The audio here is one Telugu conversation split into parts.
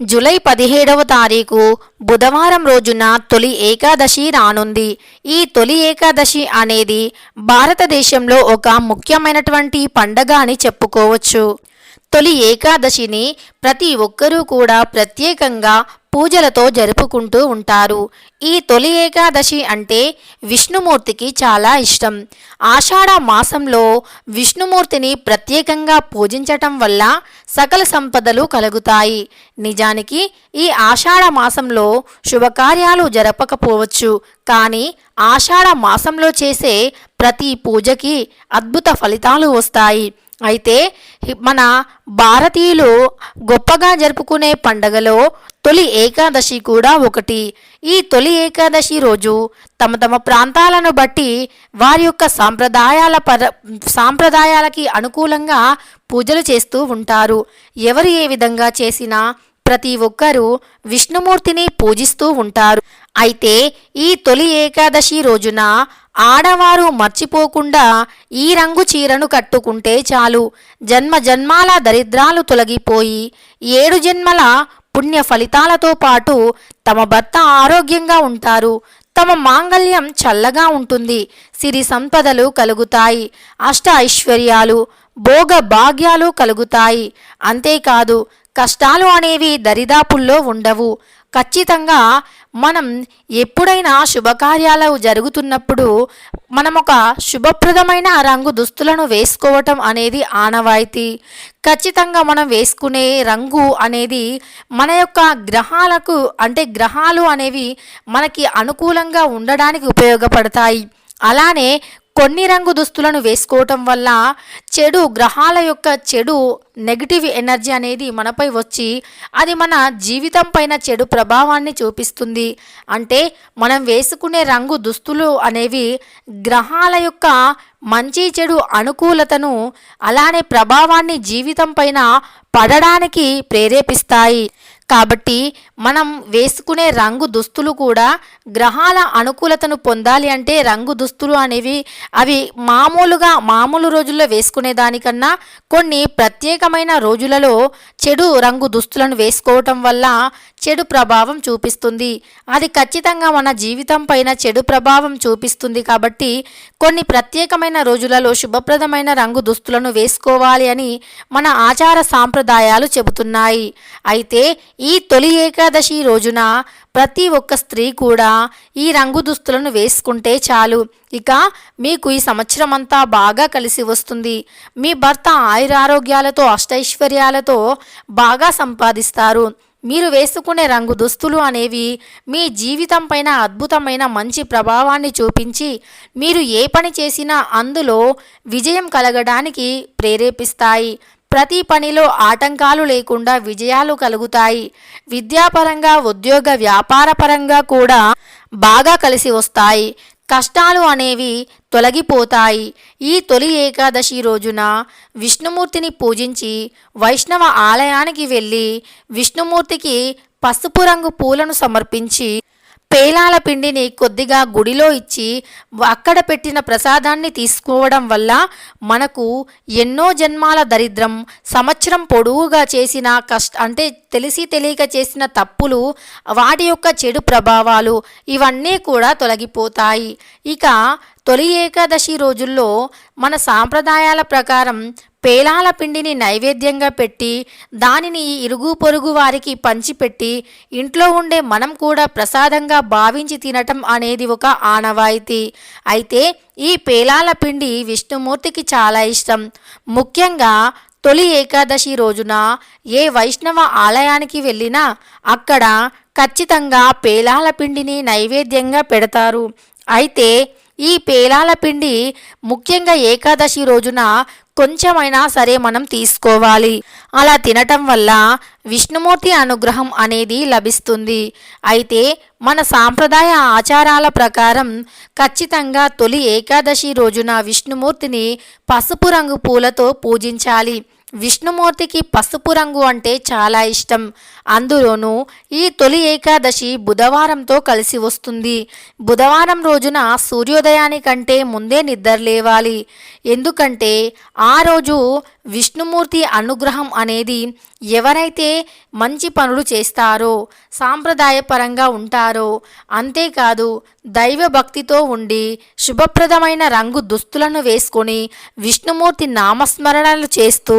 జూలై పదిహేడవ తారీఖు బుధవారం రోజున తొలి ఏకాదశి రానుంది. ఈ తొలి ఏకాదశి అనేది భారతదేశంలో ఒక ముఖ్యమైనటువంటి పండగ అని చెప్పుకోవచ్చు. తొలి ఏకాదశిని ప్రతి ఒక్కరూ కూడా ప్రత్యేకంగా పూజలతో జరుపుకుంటూ ఉంటారు. ఈ తొలి ఏకాదశి అంటే విష్ణుమూర్తికి చాలా ఇష్టం. ఆషాఢ మాసంలో విష్ణుమూర్తిని ప్రత్యేకంగా పూజించటం వల్ల సకల సంపదలు కలుగుతాయి. నిజానికి ఈ ఆషాఢ మాసంలో శుభకార్యాలు జరపకపోవచ్చు. కానీ ఆషాఢ మాసంలో చేసే ప్రతి పూజకి అద్భుత ఫలితాలు వస్తాయి. అయితే మన భారతీయులు గొప్పగా జరుపుకునే పండగలో తొలి ఏకాదశి కూడా ఒకటి. ఈ తొలి ఏకాదశి రోజు తమ తమ ప్రాంతాలను బట్టి వారి యొక్క సాంప్రదాయాల పర సాంప్రదాయాలకి అనుకూలంగా పూజలు చేస్తూ ఉంటారు. ఎవరు ఏ విధంగా చేసినా ప్రతి ఒక్కరూ విష్ణుమూర్తిని పూజిస్తూ ఉంటారు. అయితే ఈ తొలి ఏకాదశి రోజున ఆడవారు మర్చిపోకుండా ఈ రంగు చీరను కట్టుకుంటే చాలు. జన్మ జన్మాల దరిద్రాలు తొలగిపోయి ఏడు జన్మల పుణ్య ఫలితాలతో పాటు తమ భర్త ఆరోగ్యంగా ఉంటారు. తమ మాంగళ్యం చల్లగా ఉంటుంది. సిరి సంపదలు కలుగుతాయి. అష్ట ఐశ్వర్యాలు భోగ భాగ్యాలు కలుగుతాయి. అంతేకాదు కష్టాలు అనేవి దరిదాపుల్లో ఉండవు. ఖచ్చితంగా మనం ఎప్పుడైనా శుభకార్యాలు జరుగుతున్నప్పుడు మనం ఒక శుభప్రదమైన రంగు దుస్తులను వేసుకోవటం అనేది ఆనవాయితీ. ఖచ్చితంగా మనం వేసుకునే రంగు అనేది మన యొక్క గ్రహాలకు అంటే గ్రహాలు అనేవి మనకి అనుకూలంగా ఉండడానికి ఉపయోగపడతాయి. అలానే కొన్ని రంగు దుస్తులను వేసుకోవటం వల్ల చెడు గ్రహాల యొక్క చెడు నెగిటివ్ ఎనర్జీ అనేది మనపై వచ్చి అది మన జీవితం పైన చెడు ప్రభావాన్ని చూపిస్తుంది. అంటే మనం వేసుకునే రంగు దుస్తులు అనేవి గ్రహాల యొక్క మంచి చెడు అనుకూలతను అలానే ప్రభావాన్ని జీవితం పైన పడడానికి ప్రేరేపిస్తాయి. కాబట్టి మనం వేసుకునే రంగు దుస్తులు కూడా గ్రహాల అనుకూలతను పొందాలి అంటే రంగు దుస్తులు అనేవి అవి మామూలుగా మామూలు రోజుల్లో వేసుకునే దానికన్నా కొన్ని ప్రత్యేకమైన రోజులలో చెడు రంగు దుస్తులను వేసుకోవటం వల్ల చెడు ప్రభావం చూపిస్తుంది. అది ఖచ్చితంగా మన జీవితం పైన చెడు ప్రభావం చూపిస్తుంది కాబట్టి కొన్ని ప్రత్యేకమైన రోజులలో శుభప్రదమైన రంగు దుస్తులను వేసుకోవాలి అని మన ఆచార సాంప్రదాయాలు చెబుతున్నాయి. అయితే ఈ తొలి ఏకాదశి రోజున ప్రతి ఒక్క స్త్రీ కూడా ఈ రంగు దుస్తులను వేసుకుంటే చాలు. ఇక మీకు ఈ సంవత్సరం అంతా బాగా కలిసి వస్తుంది. మీ భర్త ఆయురారోగ్యాలతో అష్టైశ్వర్యాలతో బాగా సంపాదిస్తారు. మీరు వేసుకునే రంగు దుస్తులు అనేవి మీ జీవితం పైన అద్భుతమైన మంచి ప్రభావాన్ని చూపించి మీరు ఏ పని చేసినా అందులో విజయం కలగడానికి ప్రేరేపిస్తాయి. ప్రతి పనిలో ఆటంకాలు లేకుండా విజయాలు కలుగుతాయి. విద్యాపరంగా ఉద్యోగ వ్యాపారపరంగా కూడా బాగా కలిసి వస్తాయి. కష్టాలు అనేవి తొలగిపోతాయి. ఈ తొలి ఏకాదశి రోజున విష్ణుమూర్తిని పూజించి వైష్ణవ ఆలయానికి వెళ్ళి విష్ణుమూర్తికి పసుపు రంగు పూలను సమర్పించి పేలాల పిండిని కొద్దిగా గుడిలో ఇచ్చి అక్కడ పెట్టిన ప్రసాదాన్ని తీసుకోవడం వల్ల మనకు ఎన్నో జన్మాల దరిద్రం సంవత్సరం పొడవుగా చేసిన కష్ట అంటే తెలిసి తెలియక చేసిన తప్పులు వాటి యొక్క చెడు ప్రభావాలు ఇవన్నీ కూడా తొలగిపోతాయి. ఇక తొలి ఏకాదశి రోజుల్లో మన సాంప్రదాయాల ప్రకారం పేలాల పిండిని నైవేద్యంగా పెట్టి దానిని ఇరుగు పొరుగు వారికి పంచిపెట్టి ఇంట్లో ఉండే మనం కూడా ప్రసాదంగా భావించి తినటం అనేది ఒక ఆనవాయితీ. అయితే ఈ పేలాల పిండి విష్ణుమూర్తికి చాలా ఇష్టం. ముఖ్యంగా తొలి ఏకాదశి రోజున ఏ వైష్ణవ ఆలయానికి వెళ్ళినా అక్కడ ఖచ్చితంగా పేలాల పిండిని నైవేద్యంగా పెడతారు. అయితే ఈ పేలాల పిండి ముఖ్యంగా ఏకాదశి రోజున కొంచెమైనా సరే మనం తీసుకోవాలి. అలా తినటం వల్ల విష్ణుమూర్తి అనుగ్రహం అనేది లభిస్తుంది. అయితే మన సాంప్రదాయ ఆచారాల ప్రకారం ఖచ్చితంగా తొలి ఏకాదశి రోజున విష్ణుమూర్తిని పసుపు రంగు పూలతో పూజించాలి. విష్ణుమూర్తికి పసుపు రంగు అంటే చాలా ఇష్టం. అందులోనూ ఈ తొలి ఏకాదశి బుధవారంతో కలిసి వస్తుంది. బుధవారం రోజున సూర్యోదయానికంటే ముందే నిద్ర లేవాలి. ఎందుకంటే ఆ రోజు విష్ణుమూర్తి అనుగ్రహం అనేది ఎవరైతే మంచి పనులు చేస్తారో సాంప్రదాయపరంగా ఉంటారో అంతేకాదు దైవ భక్తితో ఉండి శుభప్రదమైన రంగు దుస్తులను వేసుకొని విష్ణుమూర్తి నామస్మరణలు చేస్తూ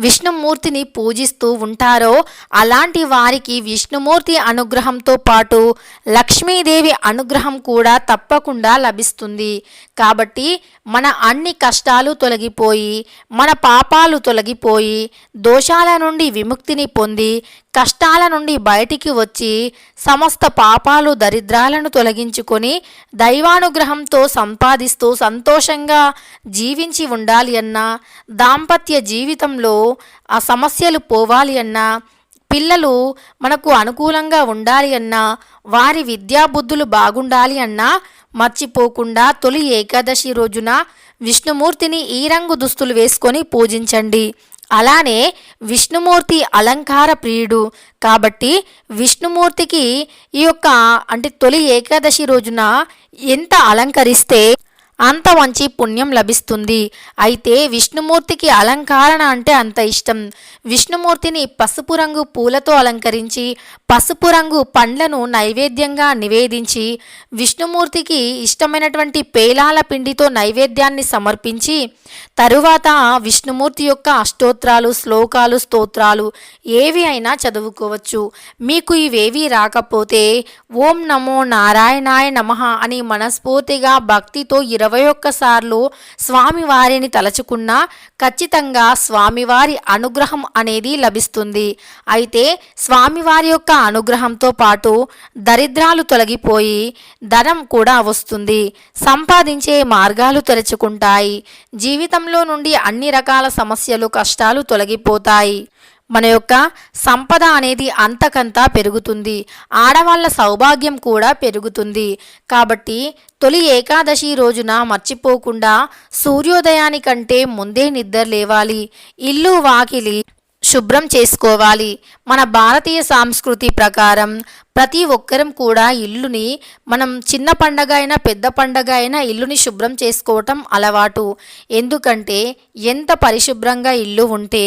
విష్ణుమూర్తిని పూజిస్తూ ఉంటారో అలాంటి వారికి విష్ణుమూర్తి అనుగ్రహంతో పాటు లక్ష్మీదేవి అనుగ్రహం కూడా తప్పకుండా లభిస్తుంది. కాబట్టి మన అన్ని కష్టాలు తొలగిపోయి మన పాపాలు తొలగిపోయి దోషాల నుండి విముక్తిని పొంది కష్టాల నుండి బయటికి వచ్చి సమస్త పాపాలు దరిద్రాలను తొలగించుకొని దైవానుగ్రహంతో సంపాదిస్తూ సంతోషంగా జీవించి ఉండాలి అన్నా దాంపత్య జీవితంలో ఆ సమస్యలు పోవాలి అన్నా పిల్లలు మనకు అనుకూలంగా ఉండాలి అన్నా వారి విద్యాబుద్ధులు బాగుండాలి అన్నా మర్చిపోకుండా తొలి ఏకాదశి రోజున విష్ణుమూర్తిని ఈ రంగు దుస్తులు వేసుకొని పూజించండి. అలానే విష్ణుమూర్తి అలంకార ప్రియుడు. కాబట్టి విష్ణుమూర్తికి ఈ యొక్క అంటే తొలి ఏకాదశి రోజున ఎంత అలంకరిస్తే అంత మంచి పుణ్యం లభిస్తుంది. అయితే విష్ణుమూర్తికి అలంకరణ అంటే అంత ఇష్టం. విష్ణుమూర్తిని పసుపు రంగు పూలతో అలంకరించి పసుపు రంగు పండ్లను నైవేద్యంగా నివేదించి విష్ణుమూర్తికి ఇష్టమైనటువంటి పేలాల పిండితో నైవేద్యాన్ని సమర్పించి తరువాత విష్ణుమూర్తి యొక్క అష్టోత్రాలు శ్లోకాలు స్తోత్రాలు ఏవి అయినా చదువుకోవచ్చు. మీకు ఇవేవి రాకపోతే ఓం నమో నారాయణాయ నమః అని మనస్ఫూర్తిగా భక్తితో ఇరవై ఇరవై ఒక్కసార్లు స్వామివారిని తలచుకున్నా ఖచ్చితంగా స్వామివారి అనుగ్రహం అనేది లభిస్తుంది. అయితే స్వామివారి యొక్క అనుగ్రహంతో పాటు దరిద్రాలు తొలగిపోయి ధనం కూడా వస్తుంది. సంపాదించే మార్గాలు తెరుచుకుంటాయి జీవితంలో నుండి అన్ని రకాల సమస్యలు కష్టాలు తొలగిపోతాయి. మన యొక్క సంపద అనేది అంతకంతా పెరుగుతుంది. ఆడవాళ్ళ సౌభాగ్యం కూడా పెరుగుతుంది. కాబట్టి తొలి ఏకాదశి రోజున మర్చిపోకుండా సూర్యోదయానికంటే ముందే నిద్ర లేవాలి. ఇల్లు వాకిలి శుభ్రం చేసుకోవాలి. మన భారతీయ సాంస్కృతి ప్రకారం ప్రతి ఒక్కరం కూడా ఇల్లుని మనం చిన్న పండగ అయినా పెద్ద పండగ అయినా ఇల్లుని శుభ్రం చేసుకోవటం అలవాటు. ఎందుకంటే ఎంత పరిశుభ్రంగా ఇల్లు ఉంటే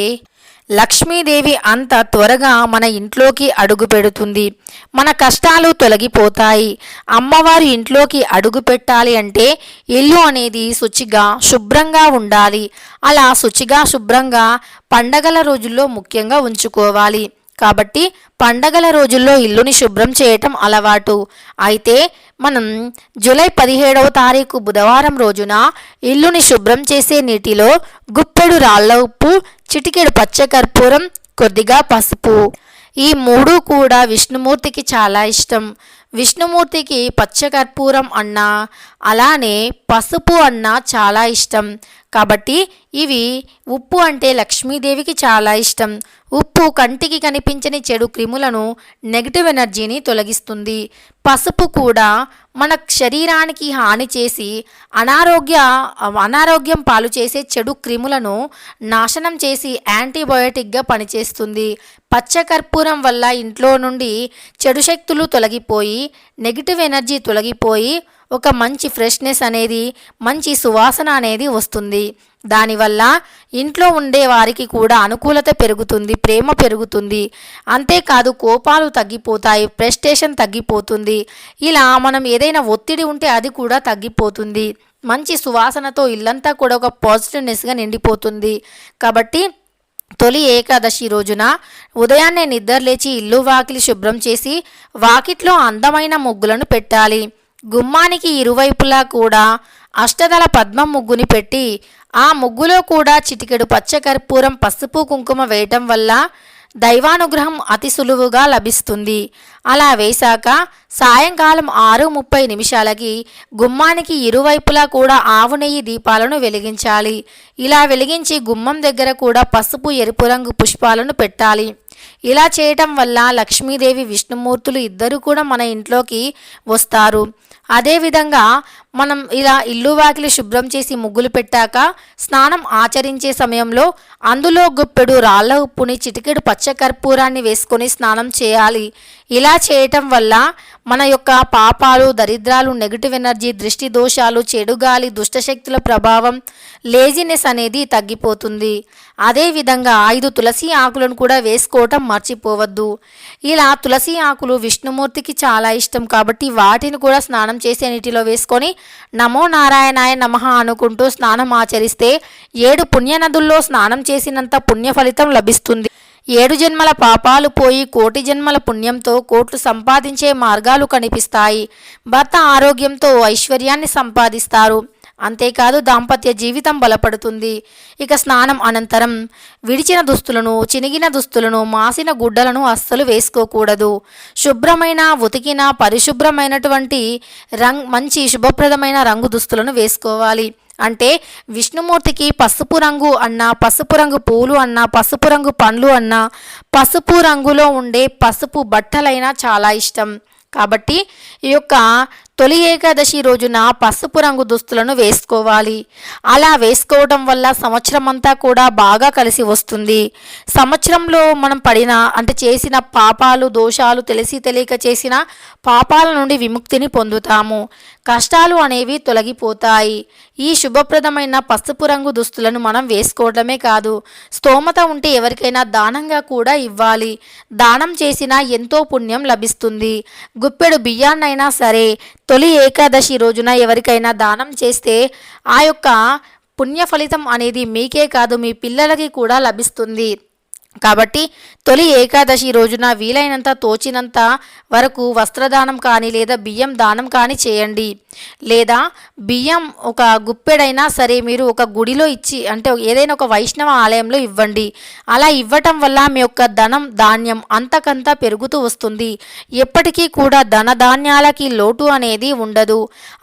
లక్ష్మీదేవి అంత త్వరగా మన ఇంట్లోకి అడుగు పెడుతుంది. మన కష్టాలు తొలగిపోతాయి. అమ్మవారి ఇంట్లోకి అడుగు పెట్టాలి అంటే ఇల్లు అనేది శుచిగా శుభ్రంగా ఉండాలి. అలా శుచిగా శుభ్రంగా పండగల రోజుల్లో ముఖ్యంగా ఉంచుకోవాలి. కాబట్టి పండగల రోజుల్లో ఇల్లుని శుభ్రం చేయటం అలవాటు. అయితే మనం జూలై పదిహేడవ తారీఖు బుధవారం రోజున ఇల్లుని శుభ్రం చేసే నీటిలో గుప్పెడు రాళ్ళ ఉప్పు చిటికెడు పచ్చకర్పూరం కొద్దిగా పసుపు. ఈ మూడు కూడా విష్ణుమూర్తికి చాలా ఇష్టం. విష్ణుమూర్తికి పచ్చకర్పూరం అన్నా అలానే పసుపు అన్నా చాలా ఇష్టం. కాబట్టి ఇవి ఉప్పు అంటే లక్ష్మీదేవికి చాలా ఇష్టం. ఉప్పు కంటికి కనిపించని చెడు క్రిములను నెగిటివ్ ఎనర్జీని తొలగిస్తుంది. పసుపు కూడా మన శరీరానికి హాని చేసి అనారోగ్య అనారోగ్యం పాలు చేసే చెడు క్రిములను నాశనం చేసి యాంటీబయోటిక్గా పనిచేస్తుంది. పచ్చకర్పూరం వల్ల ఇంట్లో నుండి చెడు శక్తులు తొలగిపోయి నెగిటివ్ ఎనర్జీ తొలగిపోయి ఒక మంచి ఫ్రెష్నెస్ అనేది మంచి సువాసన అనేది వస్తుంది. దానివల్ల ఇంట్లో ఉండే వారికి కూడా అనుకూలత పెరుగుతుంది ప్రేమ పెరుగుతుంది. అంతేకాదు కోపాలు తగ్గిపోతాయి ప్రెస్టేషన్ తగ్గిపోతుంది. ఇలా మనం ఏదైనా ఒత్తిడి ఉంటే అది కూడా తగ్గిపోతుంది. మంచి సువాసనతో ఇల్లంతా కూడా ఒక పాజిటివ్నెస్గా నిండిపోతుంది. కాబట్టి తొలి ఏకాదశి రోజున ఉదయాన్నే నిద్రలేచి ఇల్లు వాకిలి శుభ్రం చేసి వాకిట్లో అందమైన ముగ్గులను పెట్టాలి. గుమ్మానికి ఇరువైపులా కూడా అష్టదళ పద్మం ముగ్గుని పెట్టి ఆ ముగ్గులో కూడా చిటికెడు పచ్చకర్పూరం పసుపు కుంకుమ వేయటం వల్ల దైవానుగ్రహం అతి సులువుగా లభిస్తుంది. అలా వేశాక సాయంకాలం ఆరు ముప్పై నిమిషాలకి గుమ్మానికి ఇరువైపులా కూడా ఆవు నెయ్యి దీపాలను వెలిగించాలి. ఇలా వెలిగించి గుమ్మం దగ్గర కూడా పసుపు ఎరుపు రంగు పుష్పాలను పెట్టాలి. ఇలా చేయటం వల్ల లక్ష్మీదేవి విష్ణుమూర్తులు ఇద్దరు కూడా మన ఇంట్లోకి వస్తారు. అదేవిధంగా మనం ఇలా ఇల్లు వాకిలి శుభ్రం చేసి ముగ్గులు పెట్టాక స్నానం ఆచరించే సమయంలో అందులో గుప్పెడు రాళ్ళ ఉప్పుని చిటికెడు పచ్చకర్పూరాన్ని వేసుకొని స్నానం చేయాలి. ఇలా చేయటం వల్ల మన యొక్క పాపాలు దరిద్రాలు నెగిటివ్ ఎనర్జీ దృష్టి దోషాలు చెడు గాలి దుష్టశక్తుల ప్రభావం లేజినెస్ అనేది తగ్గిపోతుంది. అదేవిధంగా ఐదు తులసి ఆకులను కూడా వేసుకోవటం మర్చిపోవద్దు. ఇలా తులసి ఆకులు విష్ణుమూర్తికి చాలా ఇష్టం కాబట్టి వాటిని కూడా స్నానం చేసే నీటిలో వేసుకొని నమో నారాయణాయ నమః అనుకుంటూ స్నానం ఆచరిస్తే ఏడు పుణ్యనదుల్లో స్నానం చేసినంత పుణ్య ఫలితం లభిస్తుంది. ఏడు జన్మల పాపాలు పోయి కోటి జన్మల పుణ్యంతో కోట్లు సంపాదించే మార్గాలు కనిపిస్తాయి. భర్త ఆరోగ్యంతో ఐశ్వర్యాన్ని సంపాదిస్తారు. అంతేకాదు దాంపత్య జీవితం బలపడుతుంది. ఇక స్నానం అనంతరం విడిచిన దుస్తులను చినిగిన దుస్తులను మాసిన గుడ్డలను అస్సలు వేసుకోకూడదు. శుభ్రమైన ఉతికిన పరిశుభ్రమైనటువంటి రంగ్ మంచి శుభప్రదమైన రంగు దుస్తులను వేసుకోవాలి. అంటే విష్ణుమూర్తికి పసుపు రంగు అన్న పసుపు రంగు పూలు అన్న పసుపు రంగు పండ్లు అన్న పసుపు రంగులో ఉండే పసుపు బట్టలైనా చాలా ఇష్టం. కాబట్టి ఈ యొక్క తొలి ఏకాదశి రోజున పసుపు రంగు దుస్తులను వేసుకోవాలి. అలా వేసుకోవడం వల్ల సంవత్సరం అంతా కూడా బాగా కలిసి వస్తుంది. సంవత్సరంలో మనం పడిన అంటే చేసిన పాపాలు దోషాలు తెలిసి తెలియక చేసిన పాపాల నుండి విముక్తిని పొందుతాము. కష్టాలు అనేవి తొలగిపోతాయి. ఈ శుభప్రదమైన పసుపు రంగు దుస్తులను మనం వేసుకోవడమే కాదు స్తోమత ఉంటే ఎవరికైనా దానంగా కూడా ఇవ్వాలి. దానం చేసినా ఎంతో పుణ్యం లభిస్తుంది. గుప్పెడు బియ్యాన్నైనా సరే తొలి ఏకాదశి రోజున ఎవరికైనా దానం చేస్తే ఆ యొక్క పుణ్య ఫలితం అనేది మీకే కాదు మీ పిల్లలకి కూడా లభిస్తుంది. కాబట్టి తొలి ఏకాదశి రోజున వీలైనంత తోచినంత వరకు వస్త్రదానం కానీ లేదా బియ్యం దానం కానీ చేయండి. లేదా బియ్యం ఒక గుప్పెడైనా సరే మీరు ఒక గుడిలో ఇచ్చి అంటే ఏదైనా ఒక వైష్ణవ ఆలయంలో ఇవ్వండి. అలా ఇవ్వటం వల్ల మీ యొక్క ధనం ధాన్యం అంతకంతా పెరుగుతూ వస్తుంది. ఎప్పటికీ కూడా ధన ధాన్యాలకి లోటు అనేది ఉండదు.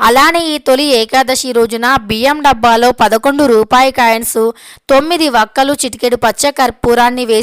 అలానే ఈ తొలి ఏకాదశి రోజున బియ్యం డబ్బాలో పదకొండు రూపాయి కాయిన్స్ తొమ్మిది వక్కలు చిటికెడు పచ్చ కర్పూరాన్ని వేసి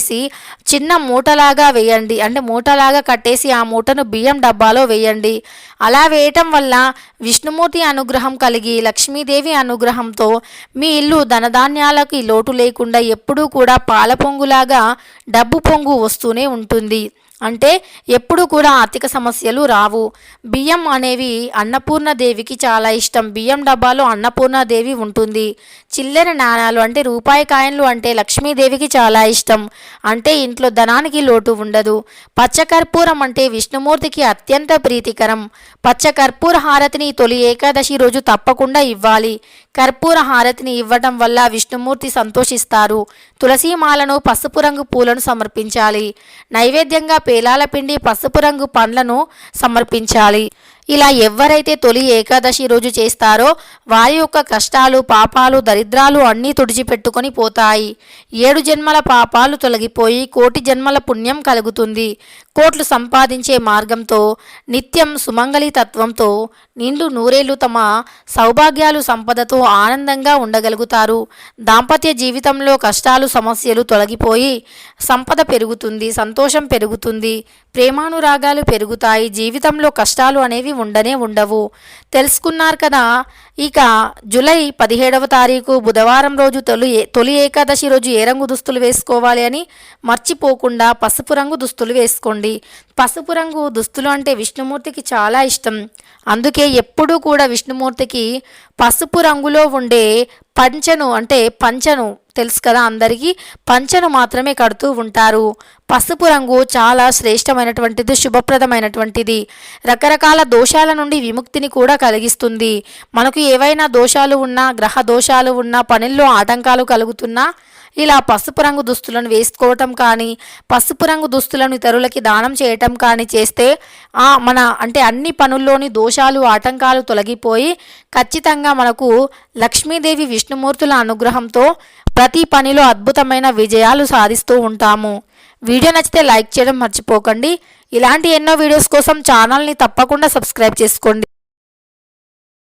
చిన్న మూటలాగా వేయండి. అంటే మూటలాగా కట్టేసి ఆ మూటను బియ్యం డబ్బాలో వేయండి. అలా వేయటం వల్ల విష్ణుమూర్తి అనుగ్రహం కలిగి లక్ష్మీదేవి అనుగ్రహంతో మీ ఇల్లు ధనధాన్యాలకి లోటు లేకుండా ఎప్పుడూ కూడా పాల పొంగులాగా డబ్బు పొంగు వస్తూనే ఉంటుంది. అంటే ఎప్పుడు కూడా ఆర్థిక సమస్యలు రావు. బియ్యం అనేవి అన్నపూర్ణదేవికి చాలా ఇష్టం. బియ్యం డబ్బాలో అన్నపూర్ణదేవి ఉంటుంది. చిల్లర నాణాలు అంటే రూపాయి కాయన్లు అంటే లక్ష్మీదేవికి చాలా ఇష్టం. అంటే ఇంట్లో ధనానికి లోటు ఉండదు. పచ్చకర్పూరం అంటే విష్ణుమూర్తికి అత్యంత ప్రీతికరం. పచ్చకర్పూర హారతిని తొలి ఏకాదశి రోజు తప్పకుండా ఇవ్వాలి. కర్పూర హారతిని ఇవ్వటం వల్ల విష్ణుమూర్తి సంతోషిస్తారు. తులసీమాలను పసుపు రంగు పూలను సమర్పించాలి. నైవేద్యంగా పేలాల పిండి పసుపు రంగు పండ్లను సమర్పించాలి. ఇలా ఎవరైతే తొలి ఏకాదశి రోజు చేస్తారో వారి యొక్క కష్టాలు పాపాలు దరిద్రాలు అన్నీ తుడిచిపెట్టుకొని పోతాయి. ఏడు జన్మల పాపాలు తొలగిపోయి కోటి జన్మల పుణ్యం కలుగుతుంది. కోట్లు సంపాదించే మార్గంతో నిత్యం సుమంగళి తత్వంతో నిండు నూరేళ్ళు తమ సౌభాగ్యాలు సంపదతో ఆనందంగా ఉండగలుగుతారు. దాంపత్య జీవితంలో కష్టాలు సమస్యలు తొలగిపోయి సంపద పెరుగుతుంది సంతోషం పెరుగుతుంది ప్రేమానురాగాలు పెరుగుతాయి. జీవితంలో కష్టాలు అనేవి ఉండనే ఉండవు. తెలుసుకున్నారు కదా? ఇక జూలై పదిహేడవ తారీఖు బుధవారం రోజు తొలి తొలి ఏకాదశి రోజు ఏ రంగు దుస్తులు వేసుకోవాలి అని మర్చిపోకుండా పసుపు రంగు దుస్తులు వేసుకోండి. పసుపు రంగు దుస్తులు అంటే విష్ణుమూర్తికి చాలా ఇష్టం. అందుకే ఎప్పుడూ కూడా విష్ణుమూర్తికి పసుపు రంగులో ఉండే పంచను అంటే పంచను తెలుసు కదా అందరికీ? పంచను మాత్రమే కడుతూ ఉంటారు. పసుపు రంగు చాలా శ్రేష్టమైనటువంటిది శుభప్రదమైనటువంటిది. రకరకాల దోషాల నుండి విముక్తిని కూడా కలిగిస్తుంది. మనకు ఏవైనా దోషాలు ఉన్నా గ్రహ దోషాలు ఉన్నా పనుల్లో ఆటంకాలు కలుగుతున్నా ఇలా పసుపు రంగు దుస్తులను వేసుకోవటం కానీ పసుపు రంగు దుస్తులను ఇతరులకి దానం చేయటం కానీ చేస్తే ఆ మన అంటే అన్ని పనుల్లోని దోషాలు ఆటంకాలు తొలగిపోయి ఖచ్చితంగా మనకు లక్ష్మీదేవి విష్ణుమూర్తుల అనుగ్రహంతో ప్రతి పనిలో అద్భుతమైన విజయాలు సాధిస్తూ ఉంటాము. వీడియో నచ్చితే లైక్ చేయడం మర్చిపోకండి. ఇలాంటి ఎన్నో వీడియోస్ కోసం ఛానల్ని తప్పకుండా సబ్స్క్రైబ్ చేసుకోండి.